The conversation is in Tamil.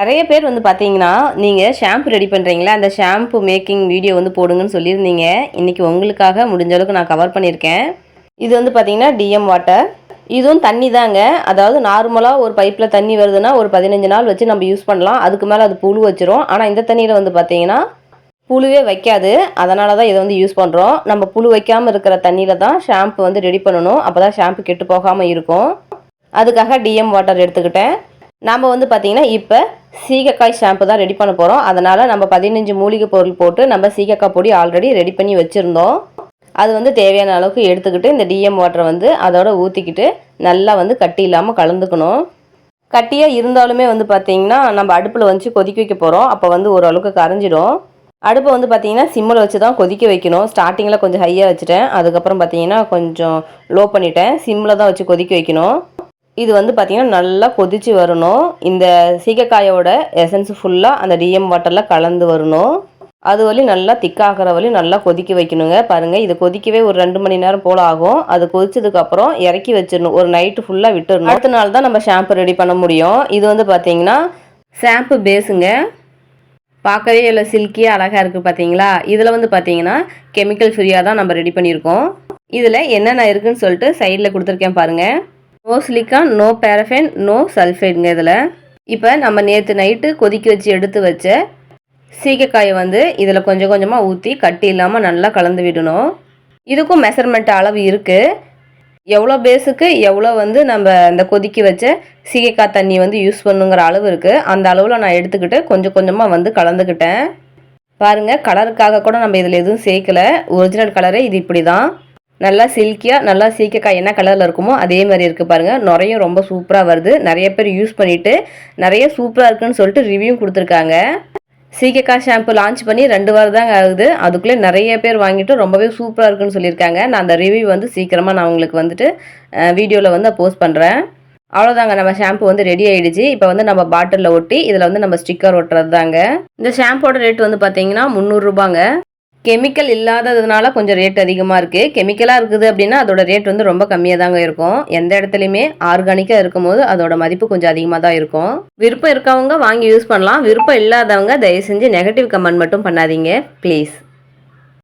நிறைய பேர் வந்து பார்த்தீங்கன்னா நீங்கள் ஷாம்பு ரெடி பண்ணுறீங்களா அந்த ஷாம்பு மேக்கிங் வீடியோ வந்து போடுங்கன்னு சொல்லியிருந்தீங்க. இன்றைக்கி உங்களுக்காக முடிஞ்ச அளவுக்கு நான் கவர் பண்ணியிருக்கேன். இது வந்து பார்த்தீங்கன்னா டிஎம் வாட்டர் இதுவும் தண்ணி தாங்க. அதாவது நார்மலாக ஒரு பைப்பில் தண்ணி வருதுன்னா ஒரு பதினஞ்சு நாள் வச்சு நம்ம யூஸ் பண்ணலாம். அதுக்கு மேலே அது புழு வச்சிரும். ஆனால் இந்த தண்ணியில் வந்து பார்த்தீங்கன்னா புழுவே வைக்காது. அதனால தான் இதை வந்து யூஸ் பண்ணுறோம் நம்ம புழு வைக்காமல் இருக்கிற தண்ணியில் தான் ஷாம்பு வந்து ரெடி பண்ணணும். அப்போ தான் ஷாம்பு கெட்டு போகாமல் இருக்கும். அதுக்காக டிஎம் வாட்டர் எடுத்துக்கிட்டேன். நாம் வந்து பார்த்திங்கன்னா இப்போ சீகக்காய் ஷாம்பு தான் ரெடி பண்ண போகிறோம் அதனால் நம்ம பதினஞ்சு மூலிகை பொருள் போட்டு நம்ம சீகக்காய் பொடி ஆல்ரெடி ரெடி பண்ணி வச்சுருந்தோம். அது வந்து தேவையான அளவுக்கு எடுத்துக்கிட்டு இந்த டிஎம் வாட்டரை வந்து அதோட ஊற்றிக்கிட்டு நல்லா வந்து கட்டி இல்லாமல் கலந்துக்கணும். கட்டியாக இருந்தாலுமே வந்து பார்த்திங்கன்னா நம்ம அடுப்பில் வச்சு கொதிக்க வைக்க போகிறோம் அப்போ வந்து ஓரளவுக்கு கரைஞ்சிடும். அடுப்பை வந்து பார்த்திங்கன்னா சிம்மில் வச்சு தான் கொதிக்க வைக்கணும். ஸ்டார்டிங்கில் கொஞ்சம் ஹையாக வச்சுட்டேன். அதுக்கப்புறம் பார்த்திங்கன்னா கொஞ்சம் லோ பண்ணிட்டேன். சிம்மில் தான் வச்சு கொதிக்க வைக்கணும். இது வந்து பார்த்திங்கன்னா நல்லா கொதித்து வரணும். இந்த சீகக்காயோட எசன்ஸ் ஃபுல்லாக அந்த டிஎம் வாட்டரில் கலந்து வரணும். அது வழி நல்லா திக்காகிற வழி நல்லா கொதிக்க வைக்கணுங்க. பாருங்கள் இது கொதிக்கவே ஒரு ரெண்டு மணி நேரம் போல் ஆகும். அது கொதிச்சதுக்கப்புறம் இறக்கி வச்சிடணும். ஒரு நைட்டு ஃபுல்லாக விட்டுடணும். அடுத்த நாள் தான் நம்ம ஷாம்பு ரெடி பண்ண முடியும். இது வந்து பார்த்திங்கன்னா ஷாம்பு பேஸுங்க பார்க்கவே இல்லை சில்கியாக அழகாக இருக்குது பார்த்தீங்களா இதில் வந்து பார்த்தீங்கன்னா கெமிக்கல் ஃப்ரீயாக தான் நம்ம ரெடி பண்ணியிருக்கோம். இதில் என்னென்ன இருக்குன்னு சொல்லிட்டு சைடில் கொடுத்துருக்கேன் பாருங்கள் no silicone no paraben no சல்ஃபைடுங்க இதில். இப்போ நம்ம நேற்று நைட்டு கொதிக்க வச்சு எடுத்து வச்ச சீக்கக்காயை வந்து இதில் கொஞ்சம் கொஞ்சமாக ஊற்றி கட்டி இல்லாமல் நல்லா கலந்து விடணும். இதுக்கும் மெஷர்மெண்ட் அளவு இருக்குது எவ்வளோ பேஸுக்கு எவ்வளோ வந்து நம்ம அந்த கொதிக்க வச்ச சீக்கக்காய் தண்ணி வந்து யூஸ் பண்ணுங்கிற அளவு இருக்குது அந்த அளவில் நான் எடுத்துக்கிட்டு கொஞ்சம் கொஞ்சமாக வந்து கலந்துக்கிட்டேன். பாருங்கள் கலருக்காக கூட நம்ம இதில் எதுவும் சேர்க்கல. ஒரிஜினல் கலரே இது இப்படி தான் நல்லா சில்கியாக நல்லா சீக்கக்காய் என்ன கலரில் இருக்குமோ அதே மாதிரி இருக்குது பாருங்கள் நுரையும் ரொம்ப சூப்பராக வருது. நிறைய பேர் யூஸ் பண்ணிவிட்டு நிறைய சூப்பராக இருக்குன்னு சொல்லிட்டு ரிவ்யூ கொடுத்துருக்காங்க. சீக்கக்காய் ஷாம்பு லான்ச் பண்ணி ரெண்டு வாரம் தாங்க ஆகுது. அதுக்குள்ளே நிறைய பேர் வாங்கிட்டு ரொம்பவே சூப்பராக இருக்குன்னு சொல்லியிருக்காங்க. நான் அந்த ரிவ்யூ வந்து சீக்கிரமாக நான் உங்களுக்கு வந்துட்டு வீடியோவில் வந்து போஸ்ட் பண்ணுறேன் அவ்வளோதாங்க. நம்ம ஷாம்பு வந்து ரெடி ஆகிடுச்சு இப்போ வந்து நம்ம பாட்டிலில் ஒட்டி இதில் வந்து நம்ம ஸ்டிக்கர் ஒட்டுறது தாங்க இந்த ஷாம்போட ரேட் வந்து பார்த்தீங்கன்னா முந்நூறுரூபாங்க கெமிக்கல் இல்லாததுனால கொஞ்சம் ரேட் அதிகமாக இருக்குது கெமிக்கலாக இருக்குது அப்படின்னா அதோட ரேட் வந்து ரொம்ப கம்மியாக தாங்க இருக்கும். எந்த இடத்துலையுமே ஆர்கானிக்காக இருக்கும் போது அதோட மதிப்பு கொஞ்சம் அதிகமாக தான் இருக்கும். விருப்பம் இருக்கவங்க வாங்கி யூஸ் பண்ணலாம். விருப்பம் இல்லாதவங்க தயவு செஞ்சு நெகட்டிவ் கமெண்ட் மட்டும் பண்ணாதீங்க. ப்ளீஸ்